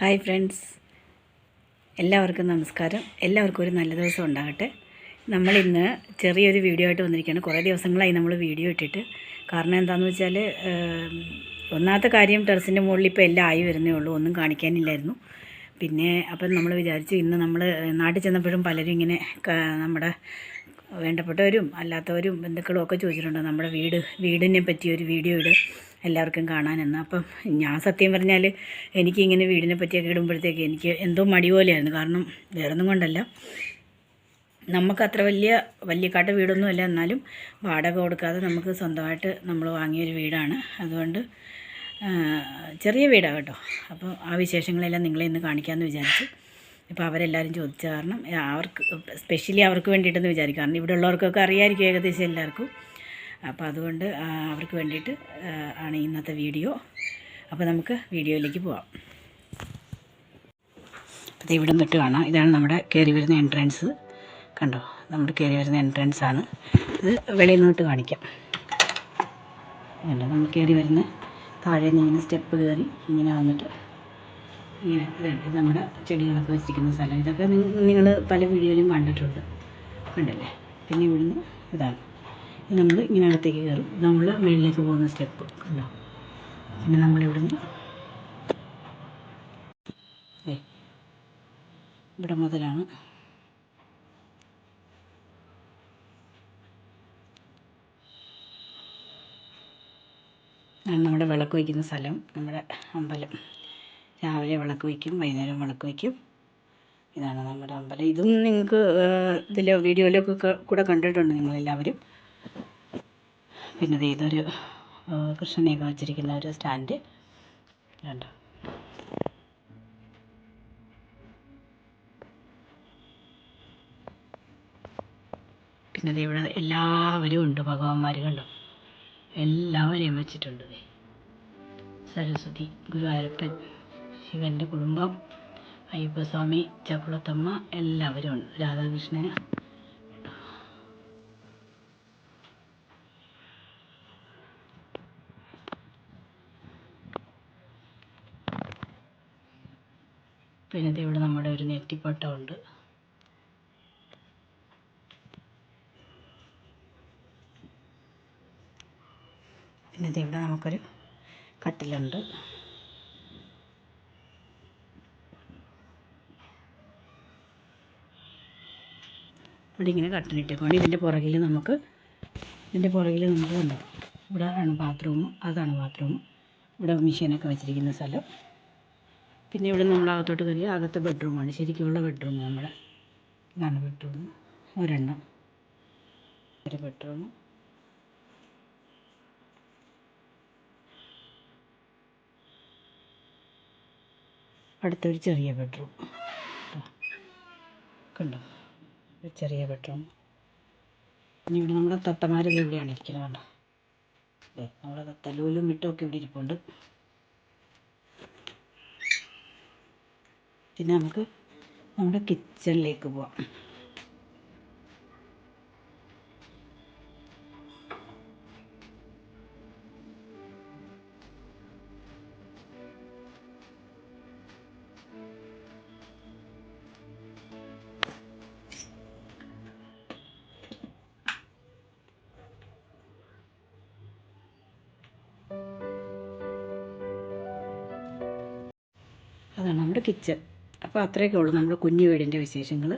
Hi friends. എല്ലാവർക്കും നമസ്കാരം. എല്ലാവർക്കും ഒരു നല്ല ദിവസം ഉണ്ടാകട്ടെ. നമ്മളിന്ന് ചെറിയൊരു വീഡിയോ ആയിട്ട് വന്നിരിക്കുകയാണ്. കുറേ ദിവസങ്ങളായി നമ്മൾ വീഡിയോ ഇട്ടിട്ട്. കാരണം എന്താണെന്ന് വെച്ചാൽ ഒന്നാമത്തെ കാര്യം ടെറസിന്റെ മുകളിൽ ഇപ്പോൾ എല്ലാം ആയി വരുന്നേ ഉള്ളൂ. ഒന്നും കാണിക്കാനില്ലായിരുന്നു. പിന്നെ അപ്പം നമ്മൾ വിചാരിച്ചു ഇന്ന് നമ്മൾ നാട്ടിൽ ചെന്നപ്പോഴും പലരും ഇങ്ങനെ നമ്മുടെ വേണ്ടപ്പെട്ടവരും അല്ലാത്തവരും ബന്ധുക്കളും ഒക്കെ ചോദിച്ചിട്ടുണ്ട് നമ്മുടെ വീട് വീടിനെ പറ്റിയൊരു വീഡിയോ ഇട് എല്ലാവർക്കും കാണാനെന്ന് അപ്പം ഞാൻ സത്യം പറഞ്ഞാൽ എനിക്കിങ്ങനെ വീടിനെ പറ്റിയൊക്കെ ഇടുമ്പോഴത്തേക്ക് എനിക്ക് എന്തോ മടി പോലെയായിരുന്നു. കാരണം വേറൊന്നും കൊണ്ടല്ല. നമുക്ക് അത്ര വലിയ വലിയ കാട്ട വീടൊന്നുമല്ല. എന്നാലും വാടക കൊടുക്കാതെ നമുക്ക് സ്വന്തമായിട്ട് നമ്മൾ വാങ്ങിയൊരു വീടാണ്. അതുകൊണ്ട് ചെറിയ വീടാണ് കേട്ടോ. അപ്പോൾ ആ വിശേഷങ്ങളെല്ലാം നിങ്ങളെ ഇന്ന് കാണിക്കാമെന്ന് വിചാരിച്ചു. ഇപ്പോൾ അവരെല്ലാവരും ചോദിച്ച കാരണം അവർക്ക് സ്പെഷ്യലി അവർക്ക് വേണ്ടിയിട്ടെന്ന് വിചാരിക്കും. കാരണം ഇവിടെ ഉള്ളവർക്കൊക്കെ അറിയാമായിരിക്കും ഏകദേശം എല്ലാവർക്കും. അപ്പോൾ അതുകൊണ്ട് അവർക്ക് വേണ്ടിയിട്ട് ആണ് ഇന്നത്തെ വീഡിയോ. അപ്പോൾ നമുക്ക് വീഡിയോയിലേക്ക് പോവാം. അത് ഇവിടെ നിന്നിട്ട് കാണാം. ഇതാണ് നമ്മുടെ കയറി വരുന്ന എൻട്രൻസ് കണ്ടോ? നമ്മുടെ കയറി വരുന്ന എൻട്രൻസ് ആണ്. ഇത് വെളിയിൽ നിന്നിട്ട് കാണിക്കാം. അല്ല നമ്മൾ കയറി വരുന്ന താഴെ നിന്ന് ഇങ്ങനെ സ്റ്റെപ്പ് കയറി ഇങ്ങനെ വന്നിട്ട് ഇത് നമ്മുടെ ചെടികളൊക്കെ വെച്ചിരിക്കുന്ന സ്ഥലം. ഇതൊക്കെ നിങ്ങൾ പല വീഡിയോയിലും കണ്ടിട്ടുണ്ട്. കണ്ടല്ലേ? പിന്നെ ഇവിടുന്ന് ഇതാണ്. ഇത് നമ്മൾ ഇങ്ങനെ അകത്തേക്ക് കയറും. നമ്മൾ മുകളിലേക്ക് പോകുന്ന സ്റ്റെപ്പ്. കണ്ടോ? പിന്നെ നമ്മളിവിടുന്ന് ഇവിടെ മുതലാണ്. നമ്മുടെ വിളക്ക് വയ്ക്കുന്ന സ്ഥലം. നമ്മുടെ അമ്പലം. രാവിലെ വിളക്ക് വയ്ക്കും വൈകുന്നേരം വിളക്ക് വയ്ക്കും. ഇതാണ് നമ്മുടെ അമ്പലം. ഇതും നിങ്ങൾക്ക് ഇതിൽ വീഡിയോയിലൊക്കെ കൂടെ കണ്ടിട്ടുണ്ട് നിങ്ങളെല്ലാവരും. പിന്നെ ദേ ഇതൊരു കൃഷ്ണനെയൊക്കെ വച്ചിരിക്കുന്ന ഒരു സ്റ്റാൻഡ്. കണ്ടോ? പിന്നെ ഇവിടെ എല്ലാവരും ഉണ്ട് ഭഗവാന്മാർ കണ്ടോ? എല്ലാവരെയും വെച്ചിട്ടുണ്ട്. സരസ്വതി ഗുരുവായൂരപ്പൻ. ശിവന്റെ കുടുംബം അയ്യപ്പസ്വാമി ചക്കുളത്തമ്മ എല്ലാവരും ഉണ്ട്. രാധാകൃഷ്ണൻ പിന്നെ ഇവിടെ നമ്മുടെ ഒരു നെറ്റിപ്പട്ടമുണ്ട് പിന്നെ ഇവിടെ നമുക്കൊരു കട്ടിലുണ്ട്. ഇവിടെ കട്ടൻ കട്ടിലിട്ടേക്കുവാണ് ഇതിന്റെ പുറകിൽ നമുക്ക് ഇതിന്റെ പുറകിൽ നമുക്ക് കണ്ടോ? ഇവിടെ ആണ് ബാത്റൂം അതാണ് ബാത്റൂം ഇവിടെ മെഷീനൊക്കെ വെച്ചിരിക്കുന്ന സ്ഥലം. പിന്നെ ഇവിടെ നമ്മൾ അകത്തോട്ട് കയറി അകത്തെ ബെഡ്റൂമാണ് ശരിക്കുമുള്ള ബെഡ്റൂം നമ്മുടെ ഇതാണ് ബെഡ്റൂം ഒരെണ്ണം. ഒരു ബെഡ്റൂം അടുത്തൊരു ചെറിയ ബെഡ്റൂം കണ്ടോ? ഒരു ചെറിയ ബെഡ്റൂം. പിന്നെ ഇവിടെ നമ്മുടെ തത്തമാർ ഇവിടെയാണ് ഇരിക്കുന്നത് കണ്ടോ? ദേ, നമ്മുടെ തത്തലൂലും മിട്ടുമൊക്കെ ഇവിടെ ഇരിപ്പുണ്ട്. പിന്നെ നമുക്ക് നമ്മുടെ കിച്ചണിലേക്ക് പോവാം. അതാണ് നമ്മുടെ കിച്ചൺ. അപ്പോൾ അത്രയൊക്കെ ഉള്ളൂ നമ്മുടെ കുഞ്ഞു വീടിന്റെ വിശേഷങ്ങൾ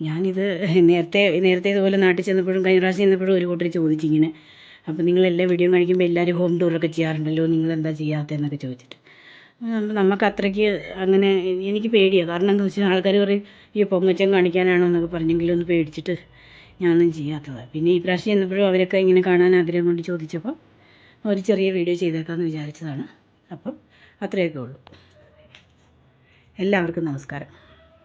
ഞാനിത് നേരത്തെ നേരത്തെ ഇതുപോലെ നാട്ടിൽ ചെന്നപ്പോഴും കഴിഞ്ഞ പ്രാവശ്യം ചെന്നപ്പോഴും ഒരു കൂട്ടർ ചോദിച്ചിങ്ങനെ അപ്പോൾ നിങ്ങൾ എല്ലാ വീഡിയോയും കാണിക്കുമ്പോൾ എല്ലാവരും ഹോം ടൂറൊക്കെ ചെയ്യാറുണ്ടല്ലോ? നിങ്ങൾ എന്താ ചെയ്യാത്തതെന്നൊക്കെ ചോദിച്ചിട്ട്. നമുക്ക് അത്രയ്ക്ക് അങ്ങനെ എനിക്ക് പേടിയാണ് കാരണം എന്താ വെച്ചാൽ ആൾക്കാർ പറയും ഈ പൊങ്ങച്ചം കാണിക്കാനാണോ? എന്നൊക്കെ പറഞ്ഞെങ്കിലും ഒന്ന് പേടിച്ചിട്ട് ഞാനൊന്നും ചെയ്യാത്തത്. പിന്നെ ഈ പ്രാവശ്യം ചെന്നപ്പോഴും അവരൊക്കെ ഇങ്ങനെ കാണാൻ ആഗ്രഹം കൊണ്ട് ചോദിച്ചപ്പോൾ ഒരു ചെറിയ വീഡിയോ ചെയ്തേക്കാമെന്ന് വിചാരിച്ചതാണ്. അപ്പം അത്രയൊക്കെ ഉള്ളൂ. എല്ലാവർക്കും നമസ്കാരം.